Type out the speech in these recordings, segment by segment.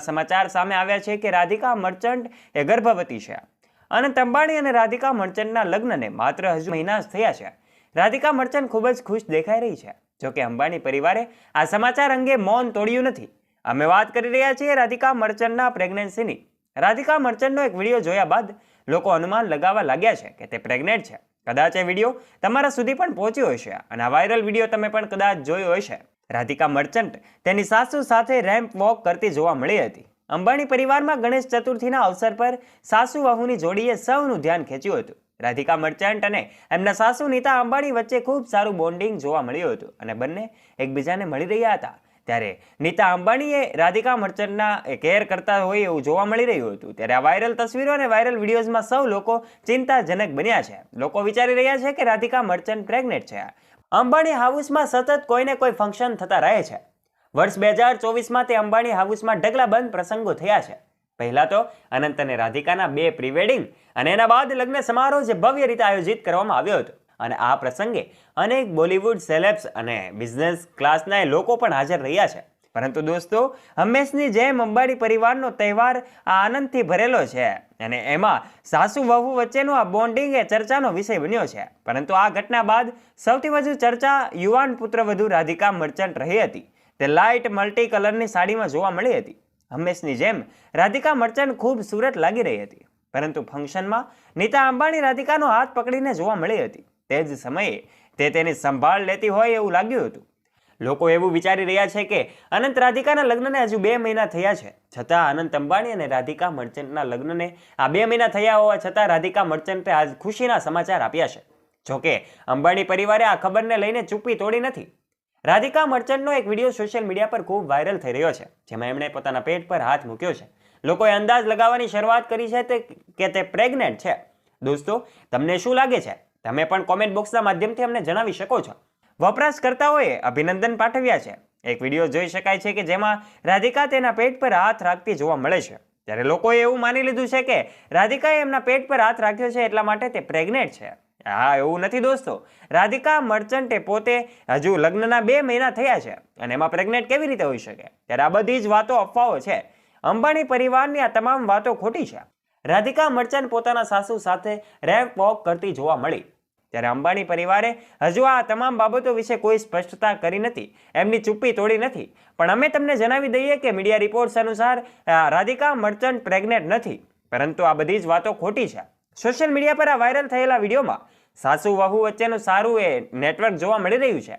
સમાચાર સામે આવ્યા છે કે રાધિકા મર્ચન્ટ એ ગર્ભવતી છે. અને તંબાણી અને રાધિકા મર્ચન્ટના લગ્નને માત્ર હજુ મહિના જ થયા છે. રાધિકા મર્ચન્ટ ખૂબ જ ખુશ દેખાઈ રહી છે. જોકે અંબાણી પરિવારે આ સમાચાર અંગે મૌન તોડ્યું નથી. અમે વાત કરી રહ્યા છીએ રાધિકા મર્ચન્ટના પ્રેગ્નન્સીની. રાધિકા મર્ચન્ટનો એક વીડિયો જોયા બાદ લોકો અનુમાન લગાવવા લાગ્યા છે કે તે પ્રેગ્નેન્ટ છે. કદાચ એ વીડિયો તમારા સુધી પણ પહોંચ્યો હશે અને આ વાયરલ વીડિયો તમે પણ કદાચ જોયો હશે. રાધિકા મર્ચન્ટ તેની સાસુ સાથે રેમ્પ વોક કરતી જોવા મળી હતી. અંબાણી પરિવારમાં ગણેશ ચતુર્થીના અવસર પર સાસુ વહુની જોડીએ સૌનું ધ્યાન ખેંચ્યું હતું. રાધિકા મર્ચન્ટ અને એમના સાસુ નીતા અંબાણી વચ્ચે ખૂબ સારું બોન્ડિંગ જોવા મળ્યું હતું અને બંને એકબીજાને મળી રહ્યા હતા. ત્યારે નીતા અંબાણીએ રાધિકા મર્ચન્ટના કેર કરતા હોય એવું જોવા મળી રહ્યું હતું. ત્યારે આ વાયરલ તસવીરો અને વાયરલ વિડીયોઝમાં સૌ લોકો ચિંતાજનક બન્યા છે. લોકો વિચારી રહ્યા છે કે રાધિકા મર્ચન્ટ પ્રેગ્નેન્ટ છે. અંબાણી હાઉસમાં સતત કોઈને કોઈ ફંક્શન થતા રહે છે. વર્ષ બે હજાર ચોવીસમાં તે અંબાણી હાઉસમાં ઢગલાબંધ પ્રસંગો થયા છે. પહેલા તો અનંત અને રાધિકાના બે પ્રી વેડિંગ અને એના બાદ લગ્ન સમારોહ જે ભવ્ય રીતે આયોજિત કરવામાં આવ્યો હતો. અને આ પ્રસંગે અનેક બોલિવૂડ સેલેબ્સ અને બિઝનેસ ક્લાસના લોકો પણ હાજર રહ્યા છે. પરંતુ દોસ્તો, હંમેશની જેમ અંબાણી પરિવારનો તહેવાર આ આનંદથી ભરેલો છે અને એમાં સાસુ વહુ વચ્ચેનું આ બોન્ડિંગ એ ચર્ચાનો વિષય બન્યો છે. પરંતુ આ ઘટના બાદ સૌથી વધુ ચર્ચા યુવાન પુત્રવધુ રાધિકા મર્ચન્ટ રહી હતી. તે લાઇટ મલ્ટી કલરની સાડીમાં જોવા મળી હતી. હંમેશની જેમ રાધિકા મર્ચન્ટ ખૂબ સુરત લાગી રહી હતી. પરંતુ ફંક્શનમાં નીતા અંબાણી રાધિકાનો હાથ પકડીને જોવા મળી હતી. તે જ સમયે તે તેની સંભાળ લેતી હોય એવું લાગ્યું હતું. લોકો એવું વિચારી રહ્યા છે કે અનંત રાધિકાના લગ્નને હજુ બે મહિના થયા છે. છતાં અનંત અંબાણી અને રાધિકા મર્ચન્ટના લગ્નને આ બે મહિના થયા હોવા છતાં રાધિકા મર્ચન્ટે આજ ખુશીના સમાચાર આપ્યા છે. જોકે અંબાણી પરિવારે આ ખબરને લઈને ચૂપી તોડી નથી. રાધિકા મર્ચન્ટનો એક વીડિયો સોશિયલ મીડિયા પર ખૂબ વાયરલ થઈ રહ્યો છે, જેમાં એમણે પોતાના પેટ પર હાથ મૂક્યો છે. લોકોએ અંદાજ લગાવવાની શરૂઆત કરી છે કે તે પ્રેગ્નેન્ટ છે. દોસ્તો, તમને શું લાગે છે? તમે પણ કોમેન્ટ બોક્સના માધ્યમથી અમને જણાવી શકો છો. વપરાશકર્તાઓએ અભિનંદન પાઠવ્યા છે. એક વીડિયો જોઈ શકાય છે કે જેમાં રાધિકા તેના પેટ પર હાથ રાખતી જોવા મળે છે. ત્યારે લોકોએ એવું માની લીધું છે કે રાધિકાએ એમના પેટ પર હાથ રાખ્યો છે એટલા માટે તે પ્રેગ્નેન્ટ છે. હા, એવું નથી દોસ્તો. રાધિકા મર્ચન્ટે પોતે હજુ લગ્નના બે મહિના થયા છે અને એમાં પ્રેગ્નેન્ટ કેવી રીતે હોઈ શકે? ત્યારે આ બધી જ વાતો અફવાઓ છે. અંબાણી પરિવારની આ તમામ વાતો ખોટી છે. રાધિકા મર્ચન્ટ પોતાના સાસુ સાથે રેમ્પ વોક કરતી જોવા મળી. ત્યારે અંબાણી પરિવારે હજુ આ તમામ બાબતો વિશે કોઈ સ્પષ્ટતા કરી નથી. એમની ચૂપ્પી તોડી નથી. પણ અમે તમને જણાવી દઈએ કે મીડિયા રિપોર્ટ્સ અનુસાર રાધિકા મર્ચન્ટ પ્રેગ્નેન્ટ નથી. પરંતુ આ બધી જ વાતો ખોટી છે. સોશિયલ મીડિયા પર આ વાયરલ થયેલા વિડીયોમાં સાસુ વહુ વચ્ચેનું સારું એ નેટવર્ક જોવા મળી રહ્યું છે.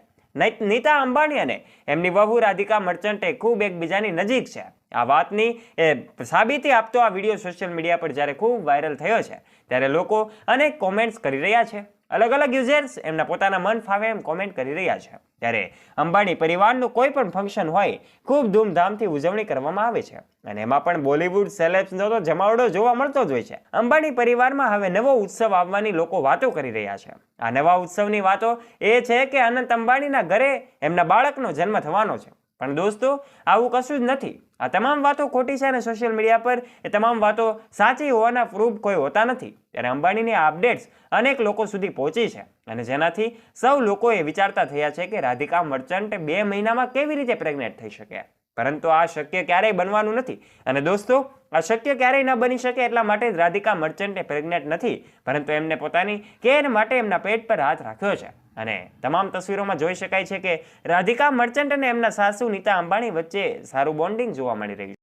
નીતા અંબાણી અને એમની વહુ રાધિકા મર્ચન્ટ ખૂબ એકબીજાની નજીક છે. આ વાતની, એ સાબિતી આપતો આ વીડિયો સોશિયલ મીડિયા પર જ્યારે ખૂબ વાયરલ થયો છે, ત્યારે લોકો અનેક કોમેન્ટ્સ કરી રહ્યા છે. અલગ અલગ યુઝર્સ એમના પોતાના મન ફાવે એમ કોમેન્ટ કરી રહ્યા છે. ત્યારે અંબાણી પરિવારનું કોઈ પણ ફંક્શન હોય, ખૂબ ધૂમધામથી ઉજવણી કરવામાં આવે છે. અને એમાં પણ બોલિવૂડ સેલેબ્સનો તો જમાવડો જોવા મળતો જ હોય છે. અંબાણી પરિવારમાં હવે નવો ઉત્સવ આવવાની લોકો વાતો કરી રહ્યા છે. આ નવા ઉત્સવની વાતો એ છે કે અનંત અંબાણીના ઘરે એમના બાળકનો જન્મ થવાનો છે. પણ દોસ્તો, આવું કશું જ નથી. આ તમામ વાતો ખોટી છે અને સોશિયલ મીડિયા પર એ તમામ વાતો સાચી હોવાના પ્રૂફ કોઈ હોતા નથી. ત્યારે અંબાણીની અપડેટ્સ અનેક લોકો સુધી પહોંચી છે. અને જેનાથી સૌ લોકો એ વિચારતા થયા છે કે રાધિકા મર્ચન્ટ બે મહિનામાં કેવી રીતે પ્રેગ્નેન્ટ થઈ શકે. પરંતુ આ શક્ય ક્યારેય બનવાનું નથી. અને દોસ્તો, આ શક્ય ક્યારેય ન બની શકે એટલા માટે જ રાધિકા મર્ચન્ટે પ્રેગ્નેન્ટ નથી. પરંતુ એમને પોતાની કેર માટે એમના પેટ પર હાથ રાખ્યો છે. અને તમામ તસવીરોમાં જોઈ શકાય છે કે રાધિકા મર્ચન્ટ અને એમના સાસુ નીતા અંબાણી વચ્ચે સારું બોન્ડિંગ જોવા મળી રહ્યું છે.